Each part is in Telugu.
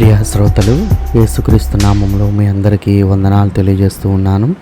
ప్రియ శ్రోతలు యేసుక్రీస్తు నామంలో మీ అందరికీ వందనాలు తెలియజేస్తూ ఉన్నాను.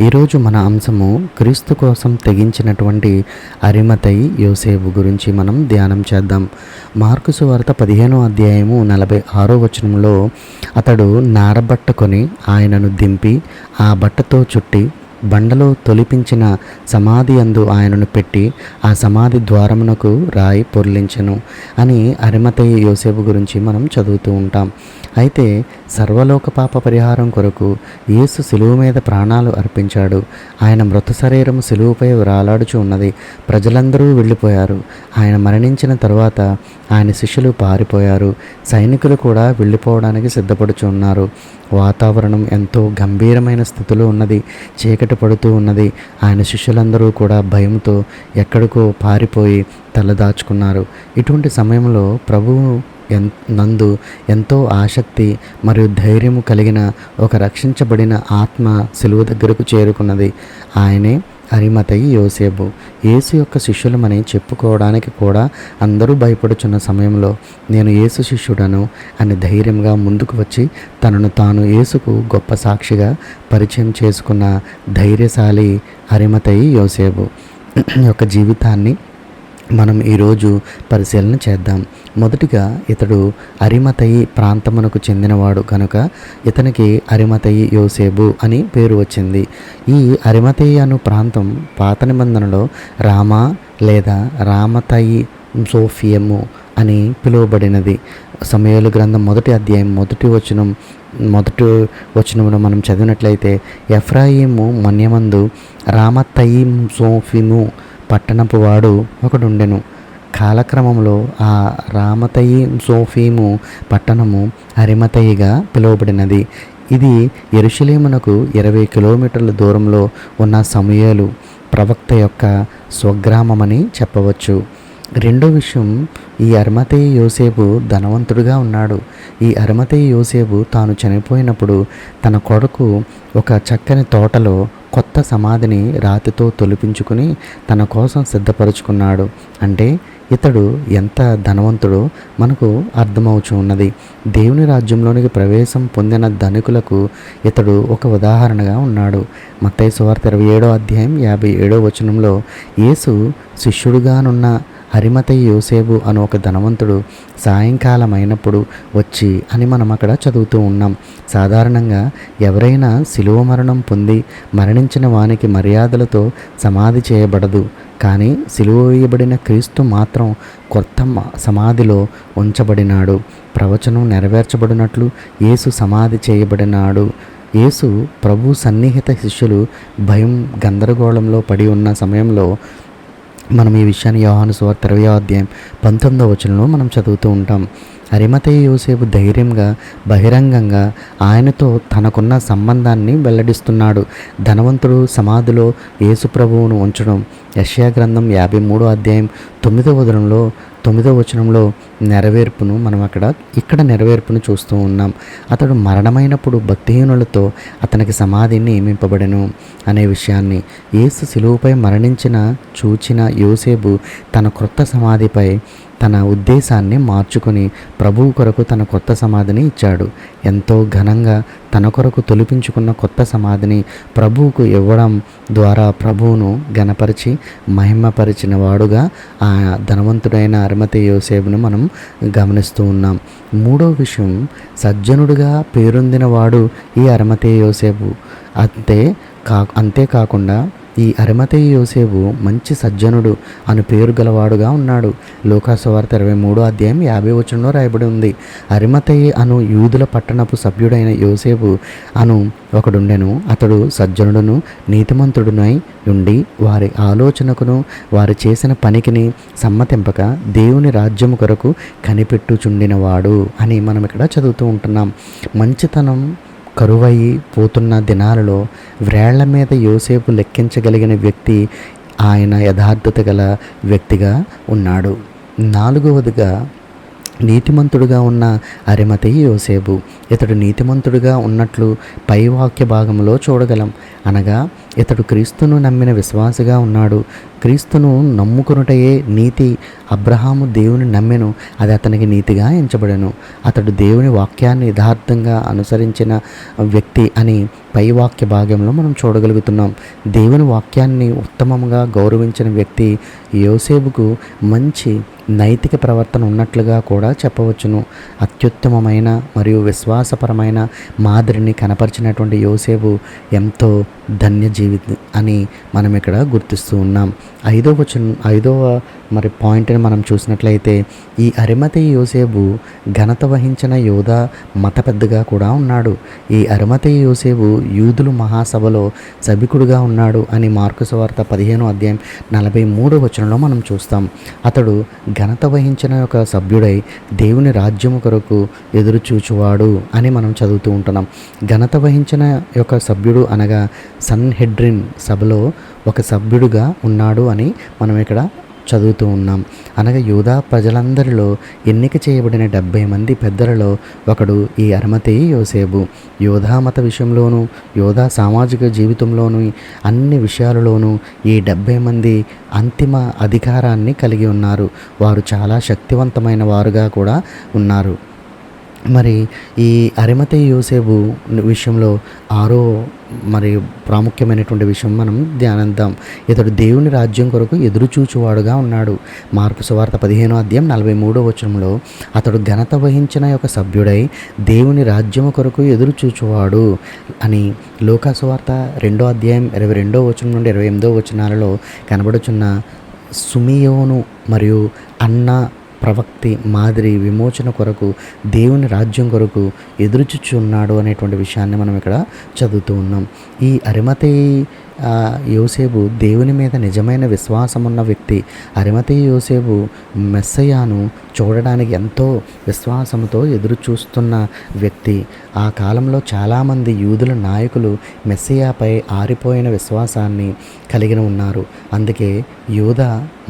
ఈరోజు మన అంశము క్రీస్తు కోసం తెగించినటువంటి అరిమతై యోసేపు గురించి మనం ధ్యానం చేద్దాం. మార్కుసు వార్త పదిహేనో అధ్యాయము నలభై ఆరో వచనంలో అతడు నారబట్టకొని ఆయనను దింపి ఆ బట్టతో చుట్టి బండలో తొలిపించిన సమాధి అందు ఆయనను పెట్టి ఆ సమాధి ద్వారమునకు రాయి పొర్లించను అని అరిమతయ్య యోసేపు గురించి మనం చదువుతూ ఉంటాం. అయితే సర్వలోక పాప పరిహారం కొరకు యేసు సిలువు మీద ప్రాణాలు అర్పించాడు. ఆయన మృత శరీరం సిలువుపై వ్రాలాడుచు ఉన్నది. ప్రజలందరూ వెళ్ళిపోయారు. ఆయన మరణించిన తర్వాత ఆయన శిష్యులు పారిపోయారు. సైనికులు కూడా వెళ్ళిపోవడానికి సిద్ధపడుచు ఉన్నారు. వాతావరణం ఎంతో గంభీరమైన స్థితిలో ఉన్నది. చీకటి పడుతూ ఉన్నది. ఆయన శిష్యులందరూ కూడా భయంతో ఎక్కడికో పారిపోయి తలదాచుకున్నారు. ఇటువంటి సమయంలో ప్రభువు నందు ఎంతో ఆసక్తి మరియు ధైర్యము కలిగిన ఒక రక్షించబడిన ఆత్మ సెలువు దగ్గరకు చేరుకున్నది. ఆయనే అరిమతయి యోసేపు. యేసు యొక్క శిష్యులమని చెప్పుకోవడానికి కూడా అందరూ భయపడుచున్న సమయంలో నేను యేసు శిష్యుడను అని ధైర్యంగా ముందుకు వచ్చి తనను తాను యేసుకు గొప్ప సాక్షిగా పరిచయం చేసుకున్న ధైర్యశాలి అరిమతయి యోసేపు. యొక్క జీవితాన్ని మనం ఈరోజు పరిశీలన చేద్దాం. మొదటిగా ఇతడు అరిమతయి ప్రాంతమునకు చెందినవాడు కనుక ఇతనికి అరిమతయి యోసేబు అని పేరు వచ్చింది. ఈ అరిమతయి అను ప్రాంతం పాత నిబంధనలో రామా లేదా రామతయి సోఫియము అని పిలువబడినది. సమయాలు గ్రంథం మొదటి అధ్యాయం మొదటి వచనం మొదటి వచనమును మనం చదివినట్లయితే ఎఫ్రాయిము మన్యమందు రామతయి సోఫిము పట్టణపు వాడు ఒకడుండెను. కాలక్రమంలో ఆ రామతయి సోఫీము పట్టణము హరిమతయిగా పిలువబడినది. ఇది ఎరుషలేమునకు ఇరవై కిలోమీటర్ల దూరంలో ఉన్న సమయాలు ప్రవక్త యొక్క స్వగ్రామమని చెప్పవచ్చు. రెండో విషయం ఈ అరమతయ్య యోసేపు ధనవంతుడిగా ఉన్నాడు. ఈ అరమతయ్య యోసేపు తాను చనిపోయినప్పుడు తన కొడుకు ఒక చక్కని తోటలో కొత్త సమాధిని రాతితో తొలిపించుకుని తన కోసం సిద్ధపరుచుకున్నాడు. అంటే ఇతడు ఎంత ధనవంతుడో మనకు అర్థమవుచు ఉన్నది. దేవుని రాజ్యంలోనికి ప్రవేశం పొందిన ధనికులకు ఇతడు ఒక ఉదాహరణగా ఉన్నాడు. మత్తయ్య సువార్త ఇరవై ఏడో అధ్యాయం యాభై ఏడో వచనంలో యేసు శిష్యుడుగానున్న హరిమత యోసేబు అని ఒక ధనవంతుడు సాయంకాలం అయినప్పుడు వచ్చి అని మనం అక్కడ చదువుతూ ఉన్నాం. సాధారణంగా ఎవరైనా శిలువ మరణం పొంది మరణించిన వానికి మర్యాదలతో సమాధి చేయబడదు. కానీ సిలువ వేయబడిన క్రీస్తు మాత్రం కొత్త సమాధిలో ఉంచబడినాడు. ప్రవచనం నెరవేర్చబడినట్లు యేసు సమాధి చేయబడినాడు. యేసు ప్రభు సన్నిహిత శిష్యులు భయం గందరగోళంలో పడి ఉన్న సమయంలో మనం ఈ విషయాన్ని యోహాను సువార్త ఇరవై అధ్యాయం పంతొమ్మిదవ వచనంలో మనం చదువుతూ ఉంటాం. అరిమతయ్య యోసేపు ధైర్యంగా బహిరంగంగా ఆయనతో తనకున్న సంబంధాన్ని వెల్లడిస్తున్నాడు. ధనవంతుడు సమాధిలో యేసు ప్రభువును ఉంచడం. యష్యా గ్రంథం యాభై మూడో అధ్యాయం తొమ్మిదవ వచనంలో తొమ్మిదవ వచనంలో నెరవేర్పును మనం అక్కడ ఇక్కడ నెరవేర్పును చూస్తూ ఉన్నాం. అతడు మరణమైనప్పుడు భక్తిహీనులతో అతనికి సమాధి నియమింపబడెను అనే విషయాన్ని. ఏసు శిలువుపై మరణించిన చూచిన యోసేపు తన క్రొత్త సమాధిపై తన ఉద్దేశాన్ని మార్చుకొని ప్రభువు కొరకు తన కొత్త సమాధిని ఇచ్చాడు. ఎంతో ఘనంగా తన కొరకు తొలిపించుకున్న కొత్త సమాధిని ప్రభువుకు ఇవ్వడం ద్వారా ప్రభువును గణపరిచి మహిమపరిచిన వాడుగా ఆ ధనవంతుడైన అరిమతి యోసేపును మనం గమనిస్తూ ఉన్నాం. మూడో విషయం సజ్జనుడిగా పేరొందిన వాడు ఈ అరమతే యోసేపు అంతే కా అంతేకాకుండా ఈ అరిమతయ్య యోసేపు మంచి సజ్జనుడు అను పేరు గలవాడుగా ఉన్నాడు. లోకాసువార్త ఇరవై మూడో అధ్యాయం యాభై వచనంలో రాయబడి ఉంది. అరిమతయ్య అను యూదుల పట్టణపు సభ్యుడైన యోసేపు అను ఒకడుండెను. అతడు సజ్జనుడును నీతిమంతుడునై ఉండి వారి ఆలోచనకును వారు చేసిన పనికిని సమ్మతింపక దేవుని రాజ్యము కొరకు కనిపెట్టుచుండినవాడు అని మనం ఇక్కడ చదువుతూ ఉంటున్నాం. మంచితనం కరువయి పోతున్న దినాలలో వ్రేళ్ళ మీద యోసేపు లెక్కించగలిగిన వ్యక్తి ఆయన యథార్థత గల వ్యక్తిగా ఉన్నాడు. నాలుగవదిగా నీతిమంతుడుగా ఉన్న అరిమతి యోసేపు. ఇతడు నీతిమంతుడుగా ఉన్నట్లు పై వాక్య భాగంలో చూడగలం. అనగా ఇతడు క్రీస్తును నమ్మిన విశ్వాసగా ఉన్నాడు. క్రీస్తును నమ్ముకునుటయే నీతి. అబ్రహాము దేవుని నమ్మెను అది అతనికి నీతిగా ఎంచబడెను. అతడు దేవుని వాక్యాన్ని యథార్థంగా అనుసరించిన వ్యక్తి అని పై వాక్య భాగంలో మనం చూడగలుగుతున్నాం. దేవుని వాక్యాన్ని ఉత్తమంగా గౌరవించిన వ్యక్తి యోసేపుకు మంచి నైతిక ప్రవర్తన ఉన్నట్లుగా కూడా చెప్పవచ్చును. అత్యుత్తమమైన మరియు విశ్వాసపరమైన మాదిరిని కనపరిచినటువంటి యోసేపు ఎంతో ధన్య జీవి అని మనం ఇక్కడ గుర్తిస్తూ ఉన్నాం. ఐదవ వచనం ఐదవ మరి పాయింట్ని మనం చూసినట్లయితే ఈ అరిమతి యోసేబు ఘనత వహించిన యోధ మత పెద్దగా కూడా ఉన్నాడు. ఈ అరిమతి యోసేబు యూదులు మహాసభలో సభికుడుగా ఉన్నాడు అని మార్కుసవార్త పదిహేను అధ్యాయం నలభై మూడో వచనంలో మనం చూస్తాం. అతడు ఘనత వహించిన ఒక సభ్యుడై దేవుని రాజ్యము కొరకు ఎదురుచూచువాడు అని మనం చదువుతూ ఉంటున్నాం. ఘనత వహించిన యొక్క సభ్యుడు అనగా సన్ హెడ్రిన్ సభలో ఒక సభ్యుడుగా ఉన్నాడు అని మనం ఇక్కడ చదువుతూ ఉన్నాం. అనగా యూదా ప్రజలందరిలో ఎన్నిక చేయబడిన డెబ్బై మంది పెద్దలలో ఒకడు ఈ అరమతి యోసేబు యోధా మత విషయంలోనూ యోధా సామాజిక జీవితంలోనూ అన్ని విషయాలలోనూ ఈ డెబ్బై మంది అంతిమ అధికారాన్ని కలిగి ఉన్నారు. వారు చాలా శక్తివంతమైన వారుగా కూడా ఉన్నారు. మరి ఈ అరిమతే యోసేపు విషయంలో ఆరో మరి ప్రాముఖ్యమైనటువంటి విషయం మనం ధ్యానిద్దాం. ఇతడు దేవుని రాజ్యం కొరకు ఎదురు చూచువాడుగా ఉన్నాడు. మార్పు సువార్త పదిహేనో అధ్యాయం నలభై మూడో వచనంలో అతడు ఘనత వహించిన యొక్క సభ్యుడై దేవుని రాజ్యం కొరకు ఎదురు చూచువాడు అని లోకాసువార్త రెండో అధ్యాయం ఇరవై రెండో వచనం నుండి ఇరవై ఎనిమిదో వచనాలలో కనబడుచున్న సుమియోను మరియు అన్న ప్రవక్తి మాదిరి విమోచన కొరకు దేవుని రాజ్యం కొరకు ఎదురుచుచున్నాడు అనేటువంటి విషయాన్ని మనం ఇక్కడ చదువుతూ ఉన్నాం. ఈ అరిమతి యోసేపు దేవుని మీద నిజమైన విశ్వాసం ఉన్న వ్యక్తి అరిమతి యోసేపు మెస్సయాను చూడడానికి ఎంతో విశ్వాసంతో ఎదురు చూస్తున్న వ్యక్తి. ఆ కాలంలో చాలామంది యూదుల నాయకులు మెస్సయాపై ఆరిపోయిన విశ్వాసాన్ని కలిగిన ఉన్నారు. అందుకే యూద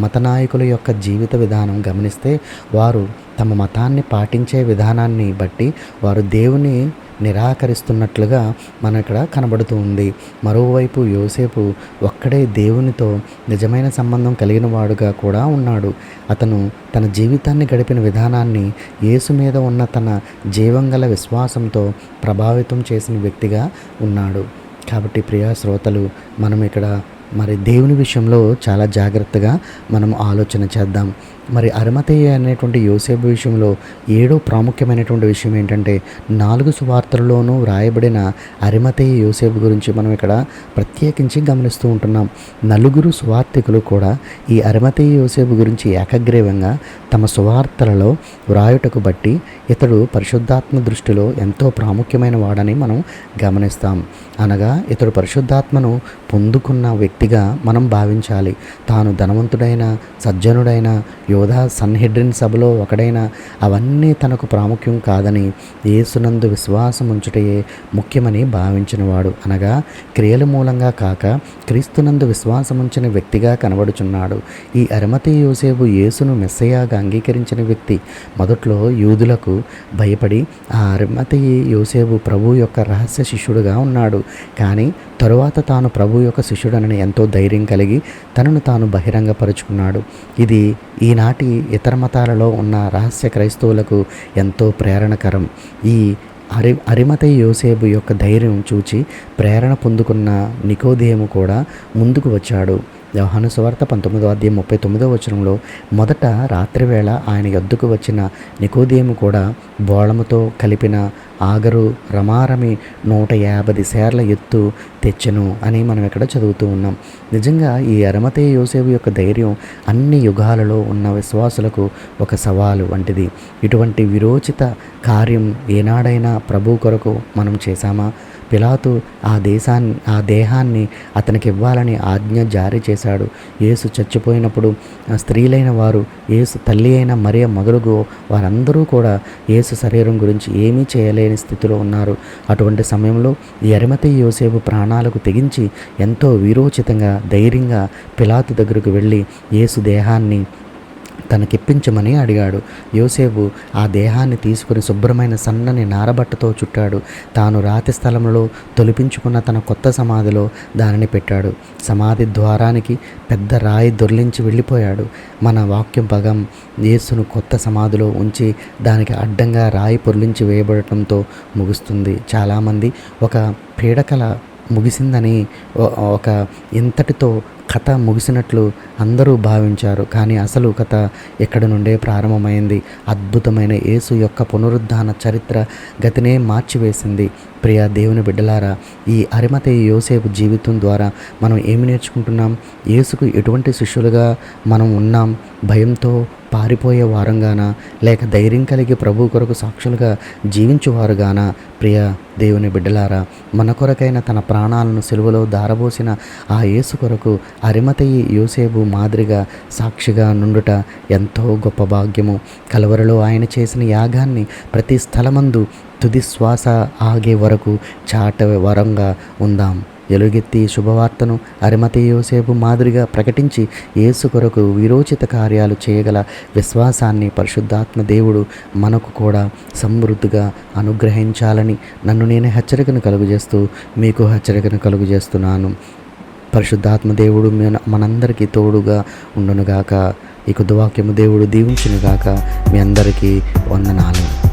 మత నాయకుల యొక్క జీవిత విధానం గమనిస్తే వారు తమ మతాన్ని పాటించే విధానాన్ని బట్టి వారు దేవుని నిరాకరిస్తున్నట్లుగా మన ఇక్కడ కనబడుతూ ఉంది మరోవైపు యోసేపు ఒక్కడే దేవునితో నిజమైన సంబంధం కలిగిన వాడుగా కూడా ఉన్నాడు. అతను తన జీవితాన్ని గడిపిన విధానాన్ని యేసు మీద ఉన్న తన జీవంగల విశ్వాసంతో ప్రభావితం చేసిన వ్యక్తిగా ఉన్నాడు. కాబట్టి ప్రియా శ్రోతలు మనం ఇక్కడ మరి దేవుని విషయంలో చాలా జాగ్రత్తగా మనం ఆలోచన చేద్దాం. మరి అరమతయ్య అనేటువంటి యోసేపు విషయంలో ఏడో ప్రాముఖ్యమైనటువంటి విషయం ఏంటంటే నాలుగు సువార్తలలోనూ వ్రాయబడిన అరిమతయ్య యోసేపు గురించి మనం ఇక్కడ ప్రత్యేకించి గమనిస్తూ ఉంటున్నాం. నలుగురు సువార్థికులు కూడా ఈ అరిమతయ్య యోసేపు గురించి ఏకగ్రీవంగా తమ సువార్తలలో వ్రాయుటకు బట్టి ఇతడు పరిశుద్ధాత్మ దృష్టిలో ఎంతో ప్రాముఖ్యమైన వాడని మనం గమనిస్తాం. అనగా ఇతడు పరిశుద్ధాత్మను పొందుకున్న వ్యక్తి వ్యక్తిగా మనం భావించాలి. తాను ధనవంతుడైన సజ్జనుడైన యోధా సన్హెడ్రిన్ సభలో ఒకడైన అవన్నీ తనకు ప్రాముఖ్యం కాదని ఏసునందు విశ్వాసం ఉంచుటయే ముఖ్యమని భావించినవాడు. అనగా క్రియల మూలంగా కాక క్రీస్తునందు విశ్వాసం ఉంచిన వ్యక్తిగా కనబడుచున్నాడు. ఈ అరమతి యోసేపు యేసును మెస్సయాగా అంగీకరించిన వ్యక్తి మొదట్లో యూదులకు భయపడి ఆ అరమతి యోసేపు ప్రభు యొక్క రహస్య శిష్యుడుగా ఉన్నాడు. కానీ తరువాత తాను ప్రభు యొక్క శిష్యుడనని ఎంతో ధైర్యం కలిగి తనను తాను బహిరంగపరుచుకున్నాడు. ఇది ఈనాటి ఇతర మతాలలో ఉన్న రహస్య క్రైస్తవులకు ఎంతో ప్రేరణకరం. ఈ అరి అరిమత యోసేపు యొక్క ధైర్యం చూచి ప్రేరణ పొందుకున్న నికోదేము కూడా ముందుకు వచ్చాడు. యోహాను సువార్త పంతొమ్మిదో అధ్యాయం ముప్పై తొమ్మిదో వచనంలో మొదట రాత్రివేళ ఆయన ఎద్దుకు వచ్చిన నికోదేము కూడా బోళముతో కలిపిన ఆగరు రమారమి నూట యాభై సేర్ల ఎత్తు తెచ్చెను అని మనం ఇక్కడ చదువుతూ ఉన్నాం. నిజంగా ఈ అరమతే యోసేపు యొక్క ధైర్యం అన్ని యుగాలలో ఉన్న విశ్వాసులకు ఒక సవాలు వంటిది. ఇటువంటి విరోచిత కార్యం ఏనాడైనా ప్రభు కొరకు మనం చేశామా? పిలాతు ఆ దేశాన్ని ఆ దేహాన్ని అతనికి ఇవ్వాలని ఆజ్ఞ జారీ చేశాడు. యేసు చచ్చిపోయినప్పుడు స్త్రీలైన వారు యేసు తల్లి అయిన మరియ మొదలుగు వారందరూ కూడా యేసు శరీరం గురించి ఏమీ చేయలేని స్థితిలో ఉన్నారు. అటువంటి సమయంలో ఈ యోసేపు ప్రాణాలకు తెగించి ఎంతో వీరోచితంగా ధైర్యంగా పిలాతు దగ్గరకు వెళ్ళి యేసు దేహాన్ని తనకిప్పించమని అడిగాడు. యోసేపు ఆ దేహాన్ని తీసుకుని శుభ్రమైన సన్నని నారబట్టతో చుట్టాడు. తాను రాతి స్థలంలో తొలిపించుకున్న తన కొత్త సమాధిలో దానిని పెట్టాడు. సమాధి ద్వారానికి పెద్ద రాయి దొర్లించి వెళ్ళిపోయాడు. మన వాక్యం పగం యేసును కొత్త సమాధిలో ఉంచి దానికి అడ్డంగా రాయి పొర్లించి వేయబడటంతో ముగుస్తుంది. చాలామంది ఒక పీడకల ముగిసిందని ఒక ఇంతటితో కథ ముగిసినట్లు అందరూ భావించారు. కానీ అసలు కథ ఎక్కడి నుండే ప్రారంభమైంది? అద్భుతమైన యేసు యొక్క పునరుద్ధాన చరిత్ర గతినే మార్చివేసింది. ప్రియ దేవుని బిడ్డలారా ఈ అరిమత యోసేపు జీవితం ద్వారా మనం ఏమి నేర్చుకుంటున్నాం? యేసుకు ఎటువంటి శిష్యులుగా మనం ఉన్నాం? భయంతో పారిపోయే వారంగాన? లేక ధైర్యం కలిగి ప్రభు కొరకు సాక్షులుగా జీవించువారుగాన? ప్రియ దేవుని బిడ్డలారా మన కొరకైన తన ప్రాణాలను సెలువలో దారబోసిన ఆ యేసు కొరకు అరిమతయి యోసేపు మాదిరిగా సాక్షిగా నుండుట ఎంతో గొప్ప భాగ్యము. కలవరలో ఆయన చేసిన యాగాన్ని ప్రతి స్థలమందు తుది శ్వాస ఆగే వరకు చాట వరంగా ఉందాం. ఎలుగెత్తి శుభవార్తను అరిమతి యోసేపు మాదిరిగా ప్రకటించి యేసు కొరకు విరోచిత కార్యాలు చేయగల విశ్వాసాన్ని పరిశుద్ధాత్మ దేవుడు మనకు కూడా సమృద్ధిగా అనుగ్రహించాలని నన్ను నేను హెచ్చరికను కలుగజేస్తూ మీకు హెచ్చరికను కలుగజేస్తున్నాను. పరిశుద్ధాత్మ దేవుడు మనందరికీ తోడుగా ఉండునుగాక. ఈ కొద్ది దేవుడు దీవించునుగాక. మీ అందరికీ వందనాలు.